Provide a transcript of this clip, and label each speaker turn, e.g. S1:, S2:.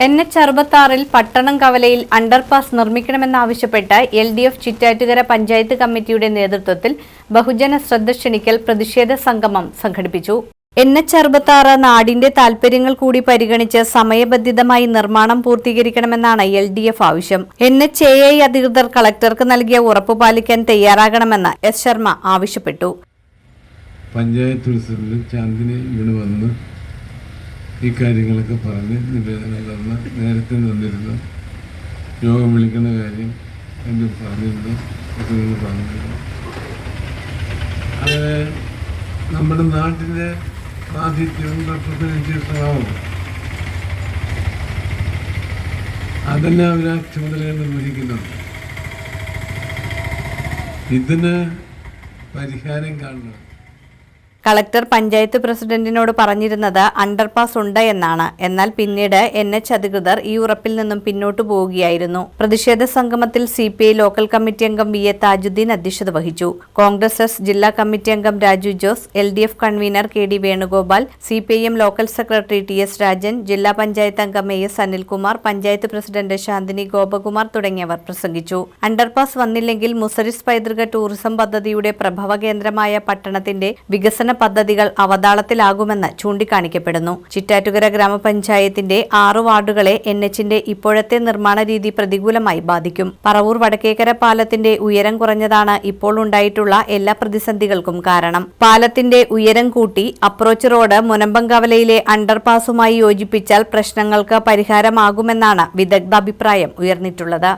S1: N H അറുപത്താറിൽ പട്ടണം കവലയിൽ underpass നിർമ്മിക്കണമെന്നാവശ്യപ്പെട്ട് L D F Chittattukara panchayat കമ്മിറ്റിയുടെ നേതൃത്വത്തിൽ ബഹുജന ശ്രദ്ധ ക്ഷണിക്കൽ പ്രതിഷേധ സംഗമം സംഘടിപ്പിച്ചു. എൻ എച്ച് അറുപത്താറ് നാടിന്റെ താൽപര്യങ്ങൾ കൂടി പരിഗണിച്ച് സമയബന്ധിതമായി നിർമ്മാണം പൂർത്തീകരിക്കണമെന്നാണ് എൽ ഡി എഫ് ആവശ്യം. എൻ എച്ച് എ ഐ അധികൃതർ കളക്ടർക്ക് നൽകിയ ഉറപ്പ് പാലിക്കാൻ തയ്യാറാകണമെന്ന് എസ് ശർമ്മ ആവശ്യപ്പെട്ടു.
S2: പഞ്ചായത്ത് ഈ കാര്യങ്ങളൊക്കെ പറഞ്ഞ് നിവേദനം തന്ന് നേരത്തെ തന്നിരുന്നു. യോഗം വിളിക്കുന്ന കാര്യം എന്റെ പറഞ്ഞിരുന്നു. ഒക്കെ നിങ്ങൾ പറഞ്ഞിരുന്നു. അത് നമ്മുടെ നാട്ടിന്റെ ആതിഥ്യവും റെപ്രസെന്റേറ്റീവ് അതെല്ലാം അവർ ആ ചുമതലകൾ നിർവഹിക്കുന്നുണ്ട് ഇതിന് പരിഹാരം കാണണം.
S1: കളക്ടർ പഞ്ചായത്ത് പ്രസിഡന്റിനോട് പറഞ്ഞിരുന്നത് അണ്ടർപാസ് ഉണ്ട് എന്നാണ്. എന്നാൽ പിന്നീട് എൻ എച്ച് അധികൃതർ ഈ ഉറപ്പിൽ നിന്നും പിന്നോട്ടു പോവുകയായിരുന്നു. പ്രതിഷേധ സംഗമത്തിൽ സി ലോക്കൽ കമ്മിറ്റി അംഗം വി എ താജുദ്ദീൻ അധ്യക്ഷത വഹിച്ചു. കോൺഗ്രസ് എസ് ജില്ലാ കമ്മിറ്റി അംഗം Raju Jose L D F convener K D Venugopal C P I M local secretary T S Rajan ജില്ലാ പഞ്ചായത്ത് അംഗം A S Anilkumar panchayat president Shanthini Gopakumar തുടങ്ങിയവർ പ്രസംഗിച്ചു. Underpass വന്നില്ലെങ്കിൽ മുസരിസ് പൈതൃക ടൂറിസം പദ്ധതിയുടെ പ്രഭവ കേന്ദ്രമായ പട്ടണത്തിന്റെ വികസന പദ്ധതികൾ അവതാളത്തിലാകുമെന്ന് ചൂണ്ടിക്കാണിക്കപ്പെടുന്നു. ചിറ്റാറ്റുകര ഗ്രാമപഞ്ചായത്തിന്റെ ആറു വാർഡുകളെ എൻ എച്ചിന്റെ ഇപ്പോഴത്തെ നിർമ്മാണ രീതി പ്രതികൂലമായി ബാധിക്കും. പറവൂർ വടക്കേക്കര പാലത്തിന്റെ ഉയരം കുറഞ്ഞതാണ് ഇപ്പോൾ ഉണ്ടായിട്ടുള്ള എല്ലാ പ്രതിസന്ധികൾക്കും കാരണം. പാലത്തിന്റെ ഉയരം കൂട്ടി അപ്രോച്ച് റോഡ് മുനമ്പങ്കവലയിലെ അണ്ടർപാസുമായി യോജിപ്പിച്ചാൽ പ്രശ്നങ്ങൾക്ക് പരിഹാരമാകുമെന്നാണ് വിദഗ്ധാഭിപ്രായം ഉയർന്നിട്ടുള്ളത്.